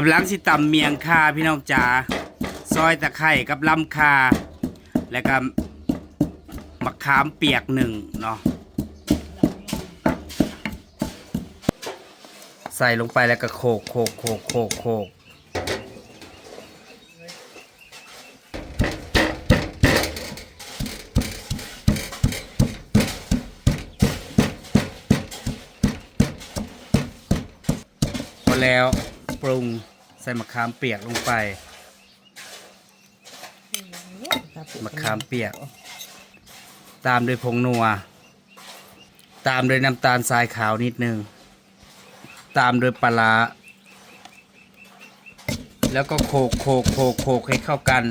กำลังสิตำเมียงคาพี่น้องจ๋าซอยตะไคร่กับลำคา แล้วก็มะขามเปียกหนึ่งเนาะใส่ลงไปแล้วก็โขกโขกโขกโขกโขก ส่มะขามเปียกลงไป มะขามเปียก ตามด้วยผงนัว ตามด้วยน้ำตาลทรายขาวนิดนึง ตามด้วยปลาร้าแล้วก็โขกโขกโขกโขกให้เข้ากัน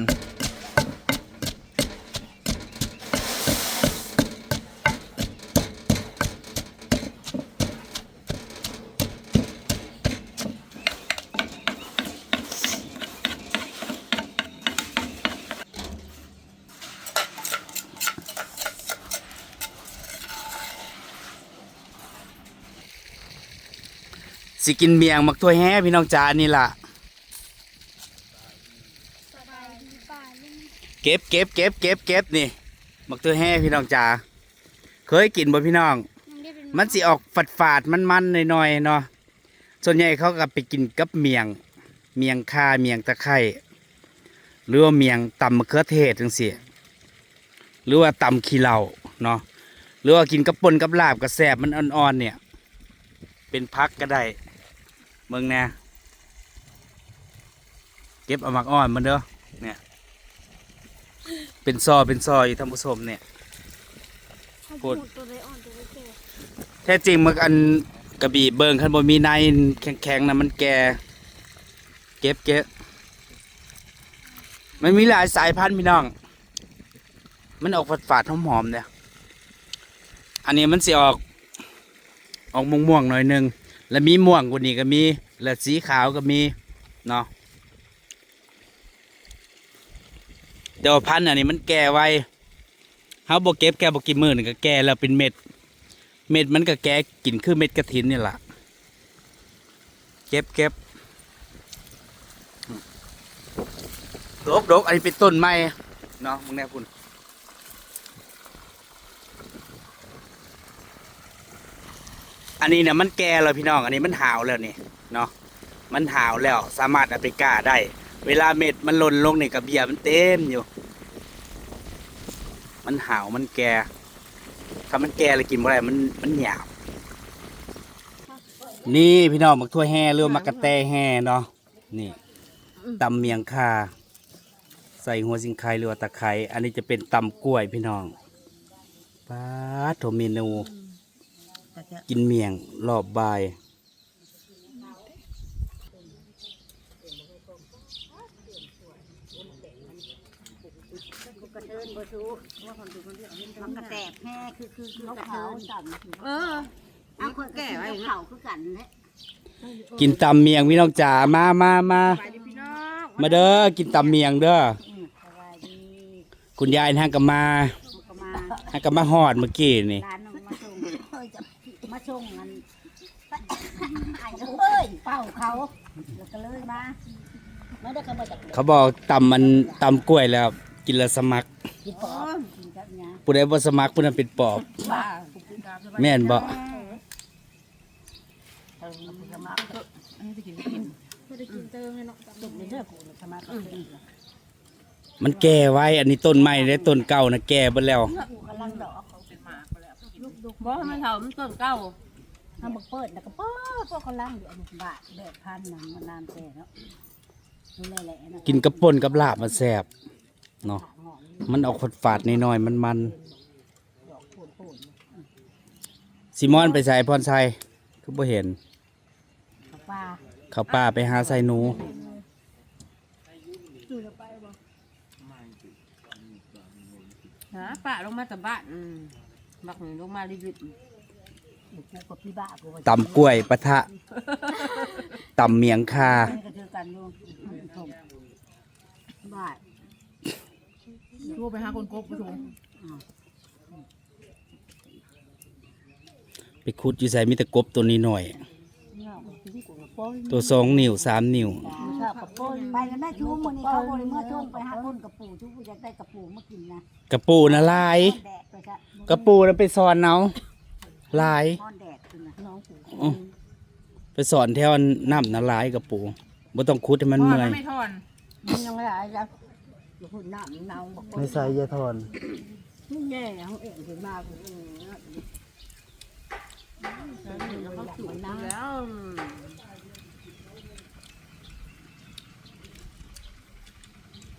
สิกินเมียงมักถ้วยแห่พี่น้องจานี่ล่ะ เก็บเก็บเก็บเก็บเก็บนี่มักถ้วยแห่พี่น้องจ๋าเคยกินบ่พี่น้อง มันสิออกฝาดฝาดมันมันๆหน่อยๆเนาะส่วนใหญ่เขาก็ไปกินกับเมียง เมียงคาเมียงตะไคร้หรือว่าเมียงตำมะเขือเทศจังซี่หรือว่าตำขี้เหล้าเนาะหรือว่ากินกับป่นกับลาบกับแสบมันอ่อนๆเนี่ย เป็นพักก็ได้เมืองแน่เก็บเอามักอ่อนมันเด้อเนี่ย เป็นซอเป็นซออยู่ท่านผู้ชมเนี่ย พูด ตัวใดอ่อนตัวใดแก่แท้จริงมันอันกระบี่เบิงคันบนมีในแข็งๆนะมันแก่เก็บเก็บมันมีหลายสายพันธุ์พี่น้อง มันออกฝาดๆหอมๆเนี่ยอันนี้มันสิออก ออกม่วงๆหน่อยหนึง แล้วมีม่วงกว่านี้ก็มี แล้วสีขาวก็มีเนาะเดี๋ยวพันธุ์อันนี้มันแก่ไวเฮาบ่เก็บแก่บ่กินมื้อนึงก็แก่แล้วเป็นเม็ด เม็ดมันก็แก่กินคือเม็ดกระถินนี่แหละเก็บเก็บดกดกอันนี้เป็นต้นไม้เนาะมึงแน่คุณ อันนี้เนี่ยมันแก่แล้วพี่น้อง อันนี้มันหาวแล้วนี่เนาะมันหาวแล้วสามารถเอาไปก้าได้ เวลาเม็ดมันหล่นลงนี่กับเบียมันเต็มอยู่ มันหาวมันแก่ถ้ามันแก่แล้วกินบ่ได้มันมันหยาบนี่พี่น้องมักทั่วแห่เรือมักกระแตแห่เนาะนี่ตำเมียงคาใส่หัวสิงไคหรือว่าตะไคร้อันนี้จะเป็นตำกล้วยพี่น้องป้าโถเมนู กินเมียงรอบบ่ายกระเดินบ่สู้ว่าคนดูคนเดียวมันกระแตกแห่คือคือคือเขาเขาสั่นเออเอาคนแก่ไว้เขาคือกันแหละกินตำเมียงพี่น้องจ๋ามามามาไปดิพี่น้องมาเด้อกินตำเมียงเด้ออืมสบายดีคุณยายทางกับมาเขาก็มาทางกับมาหอดเมื่อกี้นี่ร้านนึงมาส่งเฮ้ยจะมาส่งงันไอ้เอ้ยเป้าเขาแล้วก็เลยมาไม่ได้เขามาจากเขาบอกตำมันตำกล้วยแล้วกินแล้วสมัครกินปอบกินกับเนี้ยผู้ใดบ่สมัครผู้นั้นเป็นปอบ บ้าแม่นบ่เออมันก็มาเถอะอันนี้จะกินไม่กินไม่ได้กินเติมเลยเนาะตุ่มในเรื่องกูเลยสมาธิมันแก่ไว้ อันนี้ต้นไม้ได้ต้นเก่านะแก่เบิดแล้ว กูกำลังดอกเขาบอกให้มันเถามันต้นเก้า ทำบักเปิดแล้วก็ป้อพวกเขาล่างอยู่อันนี้บาทแบบพันหนังมันนานแก่แล้วดูแลแหละนะกินกับป่นกับลาบมันแซ่บเนาะมันออกฝาดๆน้อยๆมันมันซิมอนไปใส่พรชัยคือบ่เห็นกับปลาเขาป้าไปหาใส่หนูหาป่าลงมาจากบ้านอืมบักหนึ่งลงมารีบ กูกับพี่บ้ากูตำกล้วยปะทะตำเมียงคาก็เจอกันอยู่ชมบ้าๆทั่วไปหาคนกบไปถูกไปขุดอยู่ใส่มีแต่กบตัวนี้หน่อย เนี่ยกับพี่กูกับป้นตัวสองนิ้วสามนิ้วชอบกับป้นไปกันได้ชูมื้อนี้เขาบ่ได้เมื่อช่วงไปหาป้นกับปู่ชูผู้อยากได้กับปู่มากินนะกระปูนะลาย แดดไปซะกระปูนะไปสอนเอา ลายพอนแดดขึ้นนะน้องปู่อื้อไปสอนแถวน้ำนะลายกระปูบ่ต้องคุดให้มันพ่อเมื่อยไม่ทอนมันยังไม่ได้จ้ะอย่าพูดน้ำเนาบอกไม่ใส่ยาทอนนี่แย่เขาเองถึงมาผมเองแล้วเขาจุดแล้ว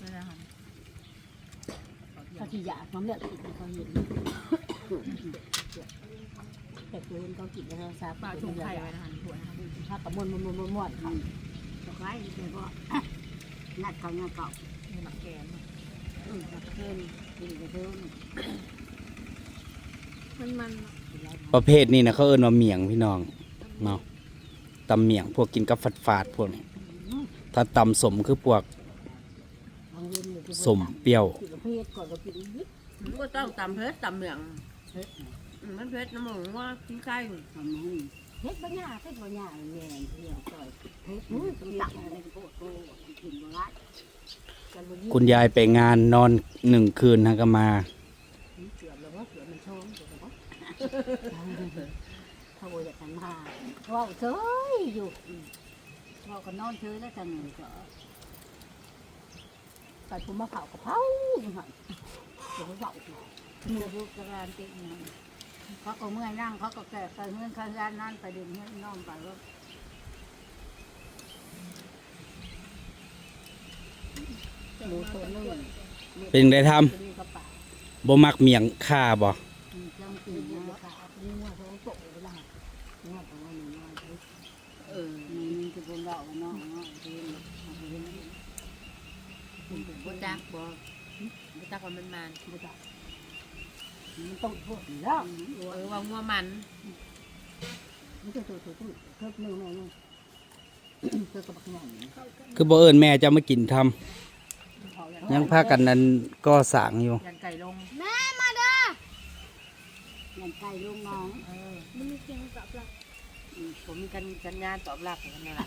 นี่นะคะเขาที่อยากน้ำเลือดติดเขาเห็น แต่ตัวเองเขากินแล้วซาปลาชุงไข่ไว้นะคะหัวนะคะถ้ากระมวลมวลมวลมวลเขาตกไว้เลยก็นัดเขาเงาเก่ามีหมักแกนอืมกับเพื่อนกินกับเพื่อนมันมันเนาะประเภทนี้นะเขาเอิ้นว่าเมียงพี่น้องเนาะตำเมียงพวกกินกับฝาดๆพวกนี้ถ้าตำสมคือพวกบางเย็นอยู่ที่สมเปรี้ยวกินกับเพศก่อนก็กินนิดมันก็ต้องตำเพชรตำเหลืองอื มมันเพชรน้ำหมูว่ากินไก่ทำนั้นเพชรปัญญาเพชรปัญญาแย่เลี้ยงจ่อยเพชรมือต้องตักอะไรก็โคตรโตกินบ่ได้กันบ่ยิ่งคุณยายไปงานนอนหนึ่งคืนนะก็มาเสือแล้วว่าเสือมันโชงเสือแล้วว่าถ้าโวยจะกันมาว่าเฉยอยู่ว่าก็นอนเฉยแล้วจังเลยก็ใส่ถุงมะพร้าวกะเพราอยู่หั่นเดี๋ยวเขาเบาเมื่อพูดกระรานติง เขาก็เมื่อยนั่งเขาก็แก่ไปเมื่อยข้างด้านนั่นไปดึงเมื่อยน้องไปว่าหมูตัวนึงเป็นได้ทำบ่มักเมียงค่าบอะนี่ว่ากเวลาเนี่ยตาเออนี่นี่คือคนเราเนาะเป็นบ่จักบ่บ่จักว่ามันมันไม่ได้ มันต้องโทษแล้วเออว่างัวมันมันจะตัวตัวตัวเพิ่มหนึ่งหน่อยนึงเพิ่มกับบักหน่อยคือบ่เอิ้นแม่จะมากินทำยังพากันนั้นก็สร้างอยู่ ยันไก่ลงแม่มาเด้อเงินไก่ลูกน้องเออมันมีเสียงกลับละผมมีกันสัญญาณตอบรับกันนั่นแหละ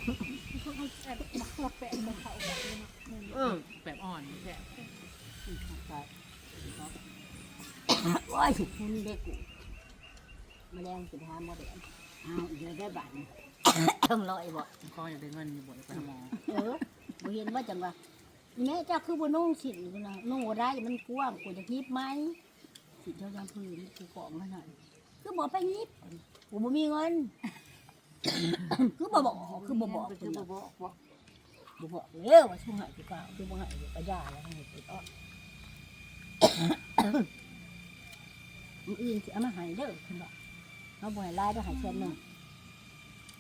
เขาเอาแอบมาขลับแปะมาเขาแบบนี้เนาะเออแบบอ่อนแค่ ว้ายคุณเด็กกูมาแรงสิหาโมเดลอ้าวเดี๋ยวได้บัตรต้องลอยบ่คออยได้เงินอยู่บ่ไปหาหมอเออบ่เห็นว่าจังว่าแม่เจ้าคือบ่นุ่งสินนะนุ่งได้มันกว้างกูจะยิบไหมสิเจ้าจำพื้นกูกองมาหน่อยคือบ่ไปยิบกูบ่มีเงินคือบ่บอกคือบ่บอกคือบ่บอกบ่บอกเด้อว่าช่วงไหนสิเปล่าคือบ่ให้ไปย่าแล้วให้ติดอ้อ มื้ออื่นสิเอามาให้เด้อเพิ่นบอกเอาบ่ให้ลายบ่ให้แค่นึง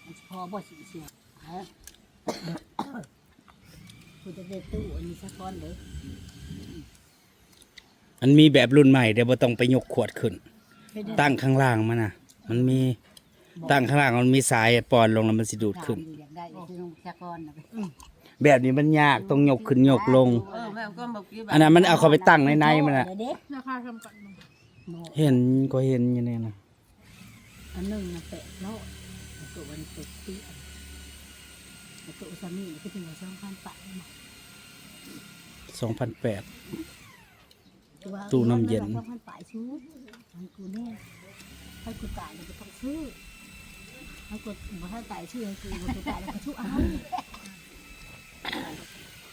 มันสิพอบ่สิเสียฮะกูจะได้ตู้อันนี้สักก้อนเลยมันมีแบบรุ่นใหม่เดี๋ยวบ่ต้องไปยกขวดขึ้นตั้งข้างล่างมันนะมันมีตั้งข้างล่างมันมีสายปอนลงแล้วมันสิดูดขึ้น อยากได้ซื้อสักก้อนนะไปแบบนี้มันยากต้องยกขึ้นยกลง เออแม่ก็บอกกี้อันนั้นมันเอาเข้าไปตั้งในในมันน่ะ เด็กราคาทำกัน มาเห็นก็เห็นอยู่นี่นะอันหนึ่งนะแปะเนาะตัววันตุกตีตัวสามีก็ถึงว่าสองพันแปดสองพันแปดสองพันแปดซื้อมันกูเนี่ยให้กูตายเราจะต้องซื้อให้กูมาให้ตายชื่อให้กูมากูตายแล้วก็ชุบเอา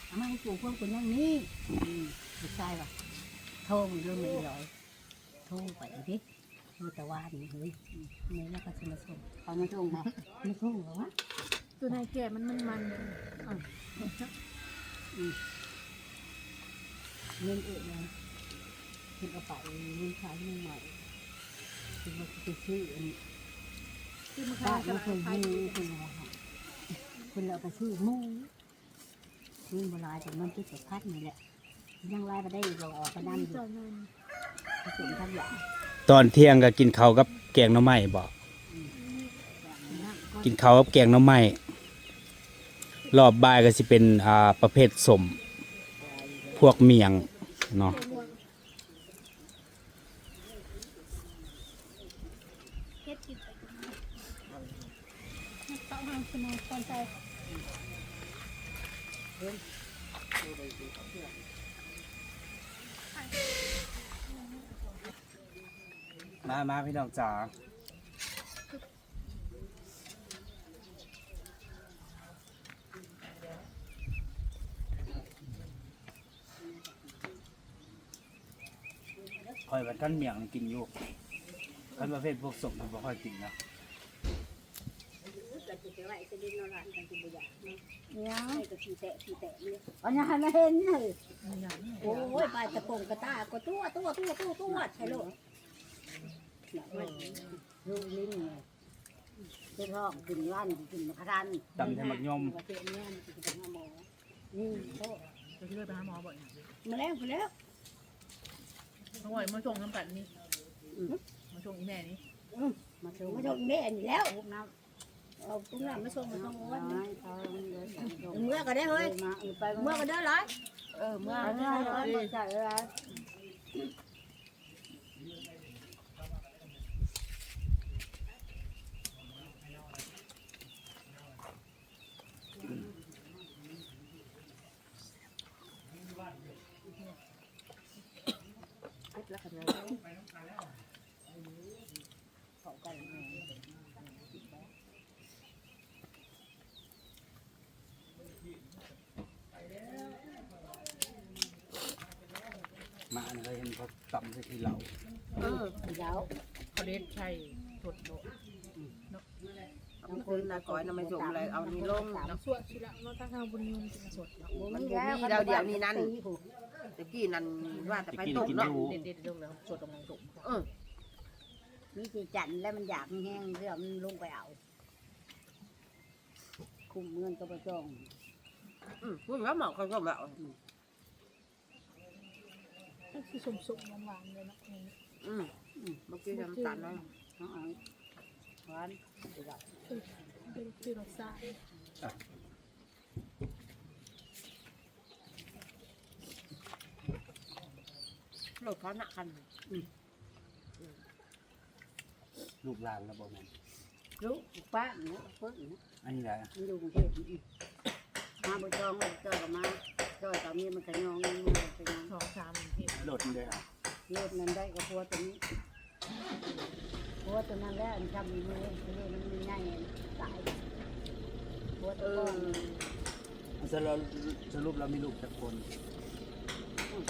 เอามาให้กูพวกกูยังนี่ไม่ใช่ป่ะโทรมันเรื่องไม่ร้อย โทรไปดิโทรแต่ว่านี่เฮ้ยนี่แล้วก็จะมาส่งเขาไม่ส่งนะไม่ส่งหรอวะตัวนายแก่มันมันมันเลยเงินเอกนะเงินเอาไปเงินขายเงินใหม่คือมันจะซื้ออันคือมันป้าขายไม่กันเคยขายมีคนเราค่ะคนเราไปซื้อมูเงินโบราณจากมันที่สุดพัดนี่แหละยังไล่มาได้อีกเราออกไปนั่งอยู่ จ่ายเงินผสมทับอย่างตอนเที่ยงก็กินข้าวกับแกงหน่อไม้บ่นั่งก็กินข้าวกับแกงหน่อไม้รอบบ่ายก็สิเป็นอ่าประเภทสมพวกเมียงเนาะ เฮ็ดกินไปเฮ็ดเต้าห้างเส นายตอนใจ มามาพี่น้องจ๋าคอยวันท่านเมียงนี่กินอยู่คันประเภทพวกสมมันบ่ค่อยกินนะอันนี้ให้มาเห็นเลยโอ้ยปลาตะโกงกระตาก็ตัวตัวตัวตัวตัวใช่ลูก ลูกลิ้นไงเป็นห้องกินวันกินมะขามตำให้มักยมประเทศนี้กินเป็นหมอนี่โอ้จะช่วยไปหาหมอบ่อยมาแล้วมาแล้วเขาบ่อยมาชงน้ำกัดนี่มาชงอีแม่นี่มาชมมาชมแม่นี่แล้วเอาตุ้งน้ำมาชมมาชมวันนี้เมื่อก็ได้เฮ้ยเมื่อก็ได้หรอเออเมื่ออันนี้เราต้องจ่ายอะไรแล้วกันเลย มาอัน เคยเห็นเขาตำใส่ที่เหล่าเออเดี๋ยวเขาเด็ดใช่สดโดบางคนนะก้อยน่ะไม่สมอะไรเอานี่ลงสวดสิละเราตั้งทางบนเงินกินสดเนาะมันบ่มีเราเดี๋ยวนี้นั่นตะกี้นั่นว่าแต่ไปไปกินตกกินเนาะดูเด็ดเด็ดลงแล้วสดตรงนั้นสดเออมีจีจันแล้วมันอยากแห้งเรื่องมันลงไปเอาคุมเงินก็ไปจองอืมพูดว่าหมอเขาก็แบบ ก็คือสมๆหวานๆเลยเนาะอืมอืมเมื่อกี้น้ำตาลเนาะน้องอ๋อยหวานดีกว่าคือคือคือรสชาติโลดเขาหนักคันลูกหลานแล้วบ่แม่นลูกป้าเนี่ยเพิ่งเนี่ยอันนี้แหละมันอยู่กรุงเทพนี่มาบุจองมาเจอกับมา จอยกับมีมันก็ยองมันก็ยองสองสามที่โหลดมันเลยอะเลือดนั้นได้กับพัวตัวนี้พัวตัวนั้นแล้วมันทำมีมือมือมันมีง่ายตายพัวเอตัวอสรุปสรุปเรามีลูกจักคน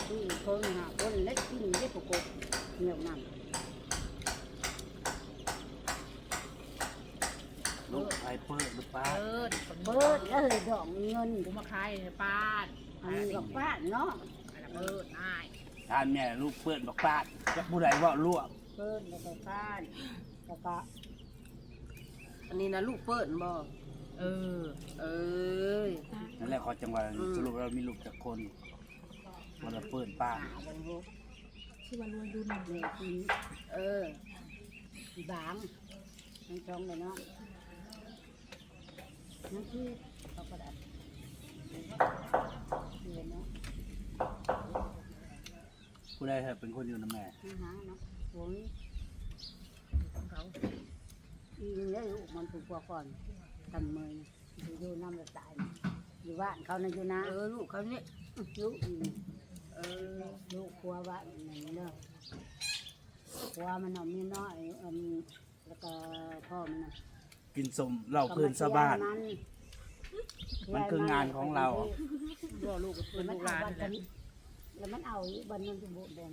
ที่คนหาคนเล็กกินเล็กกบเหนียวนั่นลูกไอเปิดหรือป้าเออเบิดแล้วเลยดอกเงิน กูมาขายในบ้าน อันนี้กับป้าเนาะเออง่ายทานแม่ลูกเปิดบอกป้าจักผู้ใดเว่าลวกเพิ่นแล้วก็ป้าแล้วก็อันนี้นะลูกเปิ้นบ่เออ เอ้ยนั่นแหละเขาจังหวะอืมสรุปเรามีลูกจักคนวันละเปิดป้าหาบางลูกที่ว่ารวยดุนเนี่ยกินเออบางทั้งสองเลยเนาะนั่นคือเขาก็ได้ เรียนเนาะผู้ใดเป็นคนอยู่นะแม่นี่หาเนาะโอ้ยของเขาอีนี่ได้ลูกมันถูกกว่าก่อนกันเมยอยู่อยู่น้ำละตายอยู่บ้านเขาในะอยู่นะเออลูกเขาเนี่ยลูกอีนี่เออลูกครัวบ้านนี่เนาะครัวมันเอามีน้อยอันแล้วก็พ่อมันน่ะกินสมเหล่าพื้นสะบ้านมัน คืองานของเราเดี๋ยวลูกเป็นลูกหลานกันแล้วมันเอาอีกบันนั้นจะบุแดง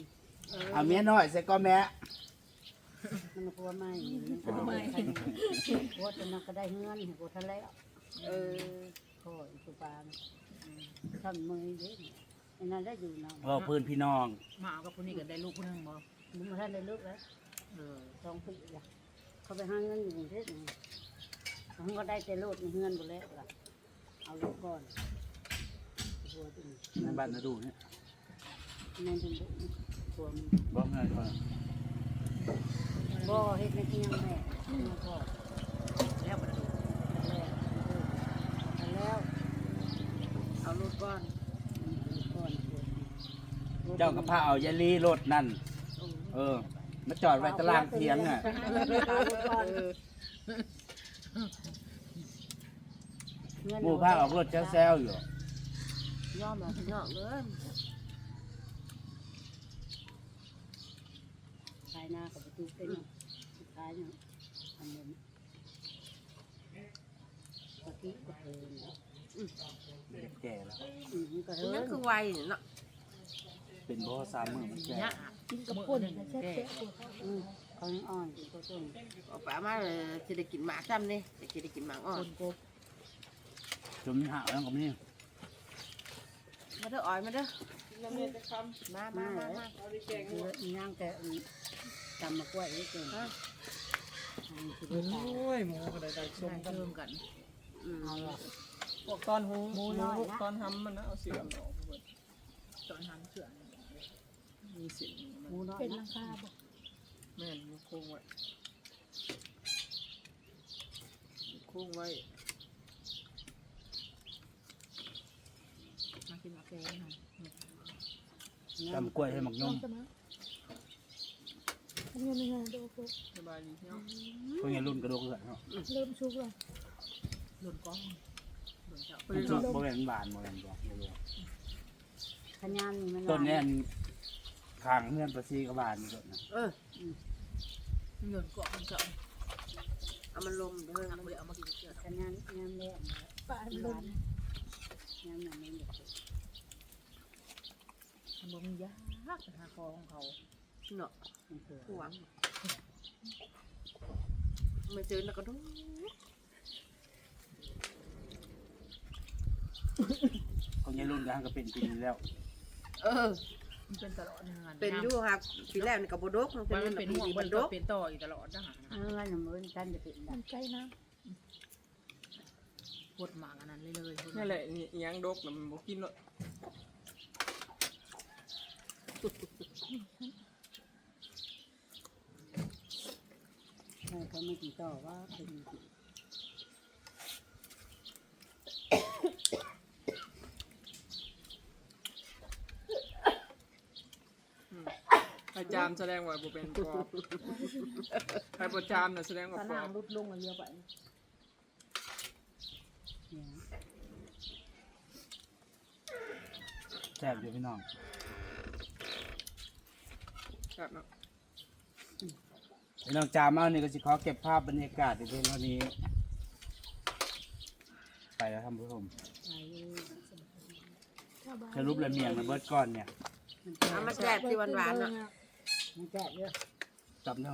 เอาเมียน้อยใส่ก็แม่มันกลัวไม่มันกลัวไม่กลัวจนนักก็ได้เงินกลัวทะเลเออโอ้ยสุปานทำมือเยอะอันนั้นได้อยู่นะเว่าพื้นพี่น้องมาเอากับคนนี้ก็ได้ลูกคนนึงบ่มึงมาท่านได้ลูกแล้วเออสองปีละเขาไปหาเงินอยู่กรุงเทพนี่เขาก็ได้แต่ลูกเงินหมดแล้วล่ะ เอาลูกก่อนตัวจริงในบ้านนาดูเนี่ยนั่นเป็นตัวมันบอกเงินก่อนบ่เฮ็ดในที่ยังแม่มาพ่อแล้วมันแล้วแล้ว เอาลูกก้อนก่อนเจ้ากับพาเอายาลีรถนั่น เออ มาจอดไว้ตารางเทียงอะเออเงิน หมู่ภาคออกรถแซวๆอยู่ยอมแล้วพี่น้องเด้อขายหน้ากับประตูเป็นสุดท้ายเนาะอันนี้ปกติก็เทินแก่แล้วอืมก็เทินั่นนคือวัยเนาะเป็นบ่สามมื้อมันแก่เนี่ยกินกับป่นแซ่บแซ่บปวดอืมเขายังอ่อนอยู่ก็ต้องเอาไปเอามาเลยจะได้กินหมากซ้ำนี่จะได้กินหมากอ่อนคนกบ จนมีหาวแล้วก็มีมาเด้ออ้อยมาเด้อมามามามาเยอะย่างแต่ตำมะกล้วยนี่เก่งอันนี้คือได้ตายโอ้ยหมูก็ได้ได้ชมกันเพิ่มกันอืมเอาละพวกตอนหูหมูตอนทำมันนะเอาเสียงออกเบิดตอนทำเชื่อมีเสียงหมูน้อยเป็นนะลังคาบ่แม่นมันโค้งไว้โค้งไว้ มา กินหมากแกงค่ะตำกล้วยให้หมักยน้อมงจะมาทำยังไงฮะเดี๋ยวกบสบายดีเนาะพวกนี้รุ่นกระโดดเกิดเนาะเริ่มชุกแล้วหล่นกล้องหล่นเจ้ามันสุกบ่แม่นบานบ่แม่นบ่บ่รู้ขยานนี่มันต้นเนี้อันข้างเฮือนประซีกับบานนี่ต้นนะเออหล่นกล้องเจ้าเอามันลมเด้อทำเลยเอามากินเชื่อขยานยามแรกป่ามันลร้างนยามนั้นมันเด็ก ทำบ่มียากหาคอของเขาเนาะมันเถื่อหวังมาเจอแล้วก็ดูพวกนี้รุ่นกันก็เป็นปีนี้แล้วเออ มันเป็นตลอดงานเป็นอยู่ครับปีแรกนี่กับบดกมันมันเป็นเป็นปีห่วงนี้มัมันนดดกกเป็นต่ออีกตลอดทหารเออมันเหมือนกันจะเป็นมันใกล้น้ปวดหมากอันนั้นเลยเลยนั่นแหละนี่อิหยังดกน่ะมันบ่กินหรอก ใช่เขาไม่ติดต่อว่าเป็นใครจามแสดงว่าบ่เป็นปอบใครบ่จามน่ะแสดงว่าถ้าปอนั่งบรุดลงมาเยอะไปแซ่บอยู่พี่น้อง ครับเนาะพี่น้องจามเอานี่ก็สิขอเก็บภาพบรรยากาศที่เป็นเท่านี้ ไปแล้วท่านผู้ชมไปำสรุปแล้วเมียงนะเบิดก่อนเนี่ยมันแก่เอามาแจกที่หวานๆเนาะ มันแก่เยอะ จับได้